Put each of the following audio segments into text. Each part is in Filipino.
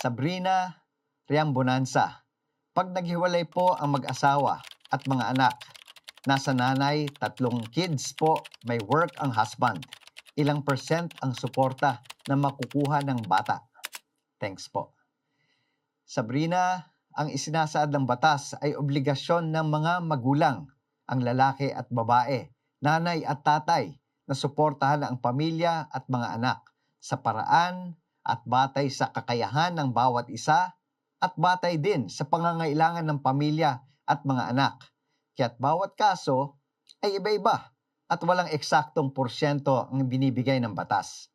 Sabrina Riambonanza. Pag naghiwalay po ang mag-asawa at mga anak, nasa nanay, tatlong kids po, may work ang husband. Ilang percent ang suporta na makukuha ng bata? Thanks po. Sabrina, ang isinasaad ng batas ay obligasyon ng mga magulang, ang lalaki at babae, nanay at tatay, na suportahan ang pamilya at mga anak sa paraan at batay sa kakayahan ng bawat isa at batay din sa pangangailangan ng pamilya at mga anak. Kaya't bawat kaso ay iba-iba at walang eksaktong porsyento ang binibigay ng batas.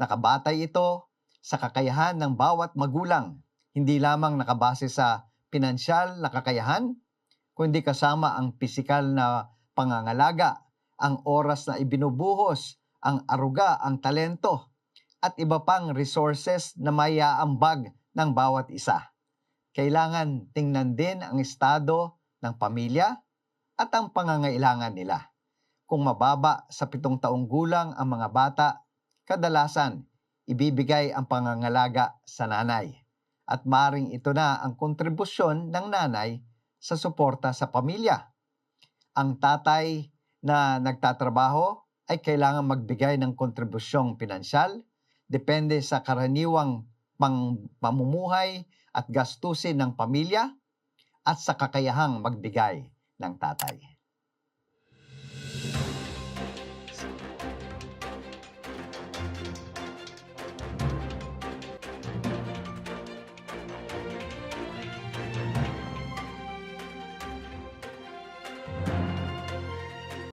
Nakabatay ito sa kakayahan ng bawat magulang, hindi lamang nakabase sa pinansyal na kakayahan, kundi kasama ang pisikal na pangangalaga, ang oras na ibinubuhos, ang aruga, ang talento, at iba pang resources na mayaambag ng bawat isa. Kailangan tingnan din ang estado ng pamilya at ang pangangailangan nila. Kung mababa sa pitong taong gulang ang mga bata, kadalasan ibibigay ang pangangalaga sa nanay. At maring ito na ang kontribusyon ng nanay sa suporta sa pamilya. Ang tatay na nagtatrabaho ay kailangan magbigay ng kontribusyong pinansyal, depende sa karaniwang pamumuhay at gastusin ng pamilya at sa kakayahang magbigay ng tatay.